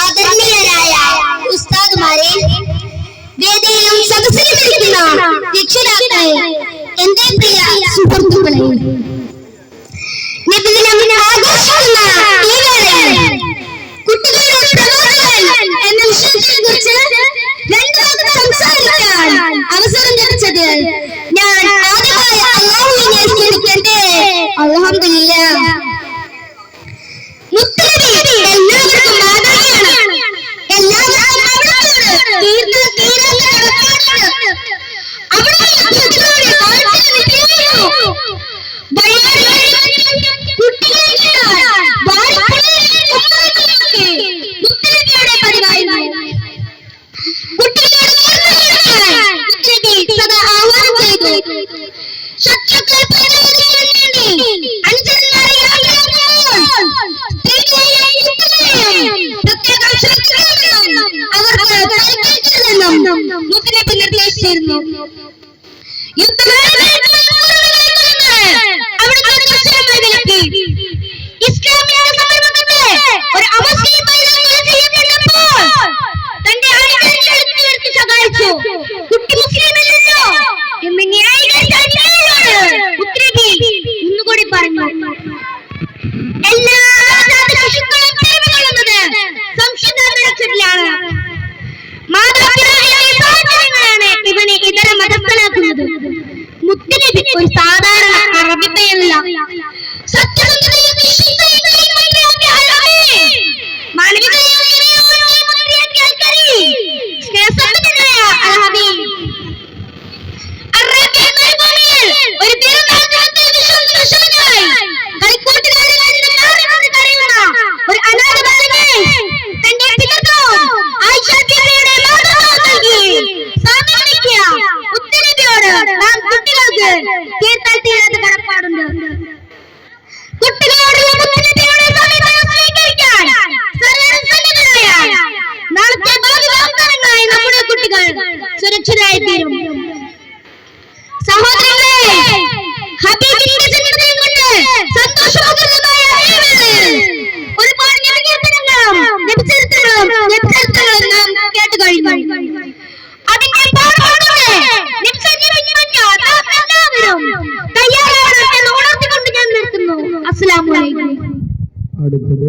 ആദരണീയരായ ഉസ്താദുമാരെ വേദിയിലും സദസ്സിലുമിരിക്കുന്ന രക്ഷിതാക്കളെ എന്റെ പ്രിയ സുഹൃത്തുക്കളെ നബിദിനം അവർക്ക് നിർദ്ദേശിച്ചിരുന്നു യുദ്ധം എല്ലാ സംശുദ്ധാരണത്തിലാണ് മാതാപിതാക്കളാണ് ഇവനെ ഇതര മതസ്ഥനാക്കുന്നത്. മുത്തുനബി ഒരു സാധാരണ അറബി സുരക്ഷിതരായി സഹോദരങ്ങളെ ഹബീബിന്റെ ജന്മദിനം കൊണ്ട് സന്തോഷമുഖമായ ഒരുപാട് നബികീർത്തനങ്ങളും നബിചരിത്രങ്ങളും നബിചരിത്രങ്ങളും നാം കേട്ടു കഴിഞ്ഞു അതിന്റെ എല്ലാവരും തയ്യാറാണ് എന്ന് ഉണർത്തിക്കൊണ്ട് ഞാൻ നിർത്തുന്നു. അസ്സലാമലൈക്കും അടുത്തത്